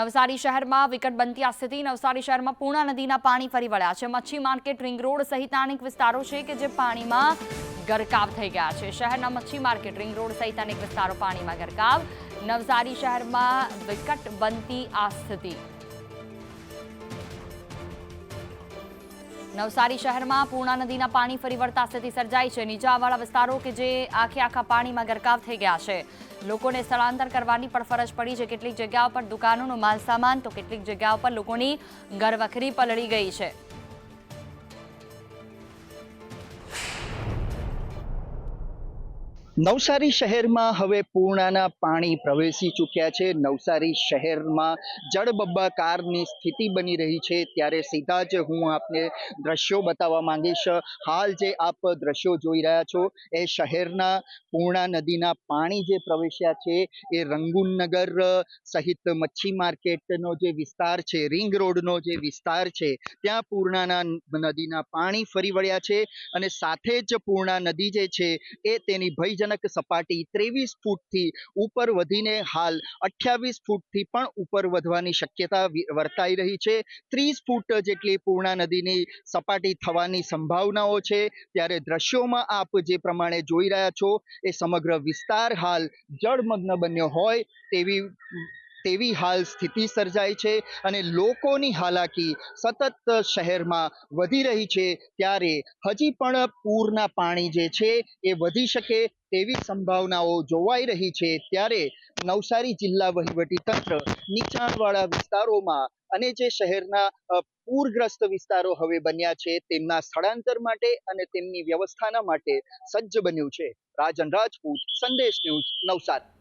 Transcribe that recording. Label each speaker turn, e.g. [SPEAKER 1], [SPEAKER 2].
[SPEAKER 1] નવસારી શહેરમાં વિકટ બનતી આ સ્થિતિ નવસારી શહેરમાં પૂર્ણા નદીના પાણી ફરી વળ્યા છે. મચ્છી માર્કેટ, રિંગ રોડ સહિતના અનેક વિસ્તારો છે કે જે પાણીમાં ગરકાવ થઈ ગયા છે. શહેરના મચ્છી માર્કેટ, રિંગ રોડ સહિત અનેક વિસ્તારો પાણીમાં ગરકાવ. નવસારી શહેરમાં વિકટ બનતી આ સ્થિતિ. નવસારી શહેરમાં પૂર્ણા નદીના પાણી ફરી વળતા સ્થિતિ સર્જાઈ છે. નીચાણવાળા વિસ્તારો કે જે આખે આખા પાણીમાં ગરકાવ થઈ ગયા છે. લોકોને સ્થળાંતર કરવાની પણ ફરજ પડી છે. કેટલીક જગ્યાઓ પર દુકાનોનો માલ સામાન તો કેટલીક જગ્યાઓ પર લોકોની ઘરવખરી પલળી ગઈ છે.
[SPEAKER 2] નવસારી શહેરમાં હવે પૂર્ણાના પાણી પ્રવેશી ચૂક્યા છે. નવસારી શહેરમાં જળબંબાકારની સ્થિતિ બની રહી છે. ત્યારે સીધા જ હું આપને દ્રશ્યો બતાવવા માંગીશ. હાલ જે આપ દ્રશ્યો જોઈ રહ્યા છો, એ શહેરના પૂર્ણા નદીના પાણી જે પ્રવેશ્યા છે, એ રંગુનનગર સહિત મચ્છી માર્કેટનો જે વિસ્તાર છે, રિંગ રોડનો જે વિસ્તાર છે, ત્યાં પૂર્ણાના નદીના પાણી ફરી વળ્યા છે અને સાથે જ પૂર્ણા નદી જે છે, એ તેની ભયજનક સપાટી ત્રેવીસ ફૂટથી ઉપર વધીને હાલ અઠ્યાવીસ ફૂટથી પણ ઉપર વધવાની શક્યતા વર્તાઈ રહી છે. ત્રીસ ફૂટ જેટલી પૂર્ણા નદીની સપાટી થવાની સંભાવનાઓ છે. ત્યારે દ્રશ્યોમાં આપ જે પ્રમાણે જોઈ રહ્યા છો, એ સમગ્ર વિસ્તાર હાલ જળમગ્ન બન્યો હોય તેવી તેવી હાલ સ્થિતિ સર્જાઈ છે અને લોકોની હાલાકી સતત શહેરમાં વધી રહી છે ત્યારે હજી પણ પૂરના પાણી જે છે એ વધી શકે તેવી સંભાવનાઓ જોવાઈ રહી છે ત્યારે નવસારી જિલ્લા વહીવટી તંત્ર નીચાણવાળા વિસ્તારોમાં અને જે શહેરના પૂરગ્રસ્ત વિસ્તારો હવે બન્યા છે તેમના સ્થળાંતર માટે અને તેમની વ્યવસ્થાના માટે સજ્જ બન્યું છે. રાજન રાજપૂત સંદેશ ન્યૂઝ નવસારી.